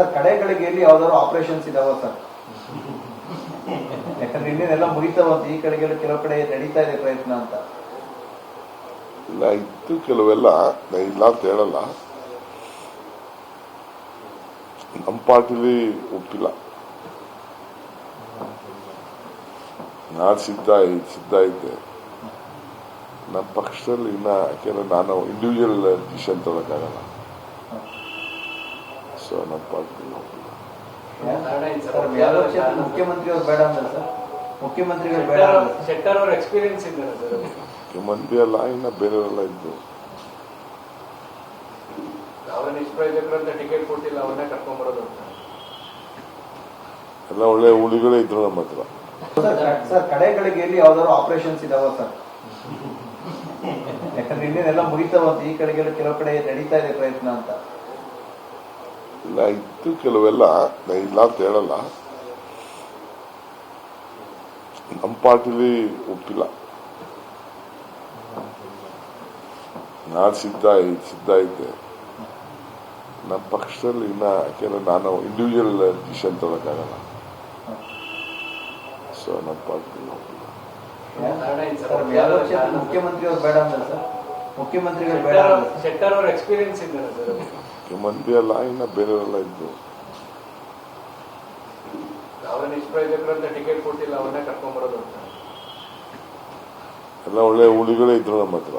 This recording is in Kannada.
ಸರ್ ಕಡೆಗಳಿಗೆಯಲ್ಲಿ ಯಾವ್ದಾದ್ರು ಆಪರೇಷನ್ಸ್ ಇದಾವ ಸರ್? ಯಾಕಂದ್ರೆ ಇನ್ನೇನೆಲ್ಲ ಮುಗಿತಾವಂತ ಈ ಕಡೆಗೆಲ್ಲ ಕೆಲವು ಕಡೆ ನಡೀತಾ ಇದೆ ಪ್ರಯತ್ನ ಅಂತ. ಇಲ್ಲ ಇತ್ತು ಕೆಲವೆಲ್ಲ ಇಲ್ಲ ಅಂತ ಹೇಳಲ್ಲ. ನಮ್ಮ ಪಾರ್ಟಿಲಿ ಒಪ್ಪಿಲ್ಲ. ನಾನು ಸಿದ್ಧ ಸಿದ್ಧ ಐತೆ ನಮ್ಮ ಪಕ್ಷದಲ್ಲಿ ಇನ್ನ ಯಾಕೆಂದ್ರೆ ನಾನು ಇಂಡಿವಿಜುವಲ್ ಡಿಸಿಷನ್ ತಗೊಳಕ್ಕಾಗಲ್ಲ ಸೊ ನಮ್ಮ ಪಾರ್ಟಿ ಯಾದವ್ ಮುಖ್ಯಮಂತ್ರಿ ಅವ್ರು ಬೇಡ? ಅಂತ ಸರ್? ಮುಖ್ಯಮಂತ್ರಿಗಳು ಬೇಡ. ಶೆಟ್ಟರ್ ಅವ್ರ ಎಕ್ಸ್ಪೀರಿಯನ್ಸ್ ಇದ್ದಾರೆ ಸರ್. ಮುಖ್ಯಮಂತ್ರಿ ಅಲ್ಲ ಇನ್ನ ಬೇರೆಯವರೆಲ್ಲ ಇದ್ದು ಅವರ ನಿಷ್ಪ್ರಯೋಜಕರು ಅಂತ ಟಿಕೆಟ್ ಕೊಟ್ಟಿಲ್ಲ ಅವನ್ನೇ ಕರ್ಕೊಂಡ್ ಬರೋದು ಅಂತ. ಎಲ್ಲ ಒಳ್ಳೆ ಹುಳಿಗಳೇ ಇದ್ರು ನಮ್ಮ ಹತ್ರ. ಸರ್ ಕಡೆಗಳಿಗೆ ಎಲ್ಲಿ ಯಾವ್ದಾದ್ರು ಆಪರೇಷನ್ಸ್ ಇದಾವ ಸರ್? ಯಾಕಂದ್ರೆ ಇನ್ನೇನೆಲ್ಲ ಮುಗಿತಾವಂತ ಈ ಕಡೆಗೆಲ್ಲ ಕೆಲವು ಕಡೆ ನಡೀತಾ ಇದೆ ಪ್ರಯತ್ನ ಅಂತ. ಇಲ್ಲ ಇತ್ತು ಕೆಲವೆಲ್ಲ, ನಾ ಇಲ್ಲ ಅಂತ ಹೇಳಲ್ಲ. ನಮ್ಮ ಪಾರ್ಟಿಲಿ ಒಪ್ಪಿಲ್ಲ. ನಾನು ಸಿದ್ಧ ಸಿದ್ಧ ಇದ್ದೆ. ನಮ್ಮ ಪಕ್ಷದಲ್ಲಿ ಇನ್ನ, ಯಾಕೆಂದ್ರೆ ನಾನು ಇಂಡಿವಿಜುವಲ್ ಡಿಸಿಷನ್ ತಗೊಳಕ್ಕಾಗಲ್ಲ. ಸೊ ನಮ್ಮ ಪಾರ್ಟಿಲಿ ಒಪ್ಪಿಲ್ಲ. ಮುಖ್ಯಮಂತ್ರಿ ಬೇಡ ಸರ್? ಮುಖ್ಯಮಂತ್ರಿಗಳು ಬೇಡ. ಶೆಟ್ಟರ್ ಅವ್ರ ಎಕ್ಸ್ಪೀರಿಯನ್ಸ್ ಇದ್ದಾರೆ ಸರ್ ಮುಖ್ಯಮಂತ್ರಿ ಅಲ್ಲ ಇನ್ನ ಬೇರೆಯವರೆಲ್ಲ ಇದ್ದು. ಅವರ ನಿಷ್ಪ್ರಯೋಜಕರು ಅಂತ ಟಿಕೆಟ್ ಕೊಟ್ಟಿಲ್ಲ ಅವನ್ನೇ ಕರ್ಕೊಂಡ್ಬರೋದು ಅಂತ. ಎಲ್ಲ ಒಳ್ಳೆ ಹುಡುಗರೇ ಇದ್ರು ನಮ್ಮ ಹತ್ರ.